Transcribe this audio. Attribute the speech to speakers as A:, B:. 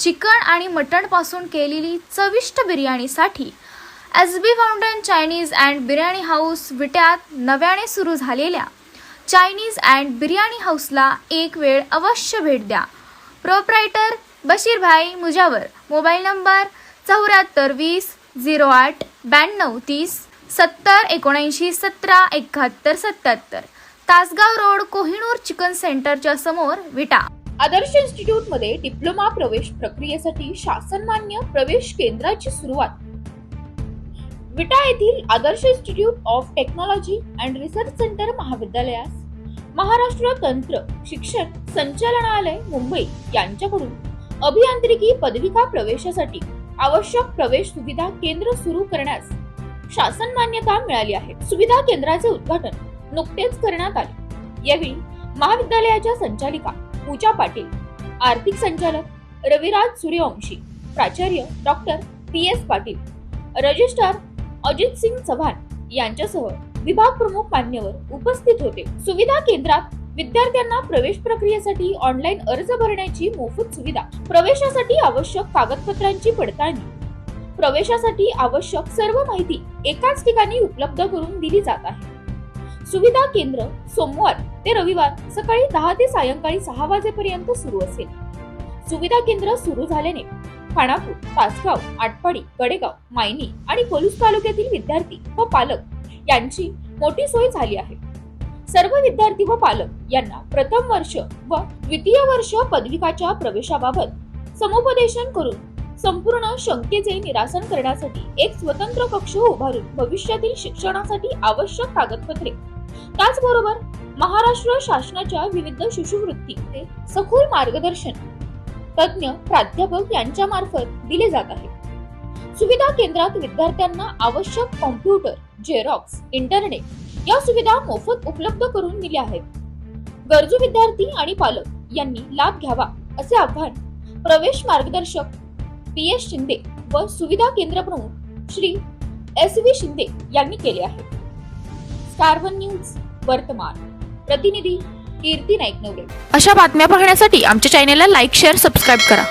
A: Chicken आणि मटणपासून केलेली चविष्ट बिर्याणीसाठी S B fountain Chinese and biryani house विट्यात नव्याने सुरू झालेल्या चायनीज अँड बिर्याणी हाऊसला एक वेळ अवश्य भेट द्या. Proprietor Bashirbhai Mujawar. Mobile number चौऱ्याहत्तर वीस झिरो आठ ब्याण्णव तीस सत्तर एकोणऐंशी सतरा एकाहत्तर सत्याहत्तर. तासगाव रोड कोहिनूर चिकन सेंटरच्या समोर विटा.
B: आदर्श इन्स्टिट्यूटमध्ये डिप्लोमा प्रवेश प्रक्रियेसाठी शासनमान्य प्रवेश केंद्राची सुरुवात. विटा येथील Adarsh institute of technology and research centre महाविद्यालयास Maharashtra तंत्र शिक्षण संचालनालय मुंबई यांच्याकडून अभियांत्रिकी पदविका प्रवेशासाठी आवश्यक प्रवेश सुविधा केंद्र सुरू करण्यास शासन मान्यता मिळाली आहे. सुविधा केंद्राचे उद्घाटन नुकतेच करण्यात आले. यावेळी महाविद्यालयाच्या संचालिका पूजा पाटील आर्थिक संचालक रविराज सूर्यवंशी प्राचार्य doctor P S Patil registrar Ajit Singh Chavan यांच्यासह विभाग प्रमुख मान्यवर उपस्थित होते. सुविधा केंद्रात विद्यार्थ्यांना प्रवेश प्रक्रियेसाठी ऑनलाईन अर्ज भरण्याची मोफत सुविधा प्रवेशासाठी आवश्यक कागदपत्रांची पडताळणी प्रवेशासाठी आवश्यक सर्व माहिती एकाच ठिकाणी उपलब्ध करून दिली जात आहे. सुविधा केंद्र सोमवार ते रविवार सकाळी दहा ते सायंकाळी सहा वाजेपर्यंत सुरू असेल. सुविधा केंद्र सुरू झाल्याने खानापूर तासगाव आटपाडी गडेगाव मायनी आणि पोलीस तालुक्यातील विद्यार्थी व पालक यांची मोठी सोय झाली आहे. सर्व विद्यार्थी व पालक यांना प्रथम वर्ष व द्वितीय वर्ष पदविकाच्या प्रवेशाबाबत समुपदेशन करून संपूर्ण शंकेचे निरासन करण्यासाठी एक स्वतंत्र कक्ष उभारून भविष्यातील शिक्षणासाठी आवश्यक कागदपत्रे त्याचबरोबर महाराष्ट्र शासनाच्या विविध शिष्यवृत्ती ते सखोल मार्गदर्शन तज्ञ प्राध्यापक यांच्या मार्फत दिले जात आहे. सुविधा केंद्रात विद्यार्थ्यांना आवश्यक कॉम्प्युटर झेरॉक्स इंटरनेट या सुविधा मोफत उपलब्ध करून दिल्या आहेत. गरजू विद्यार्थी आणि पालक यांनी लाभ घ्यावा असे आवाहन प्रवेश मार्गदर्शक पी एस शिंदे व सुविधा केंद्र प्रमुख श्री एस व्ही शिंदे यांनी केले आहे. सार्वन न्यूज वर्तमान. प्रतिनिधी कीर्ती नाईक नवरे
A: अशा बातम्या पाहण्यासाठी आमच्या चॅनेलला लाईक शेअर सबस्क्राईब करा.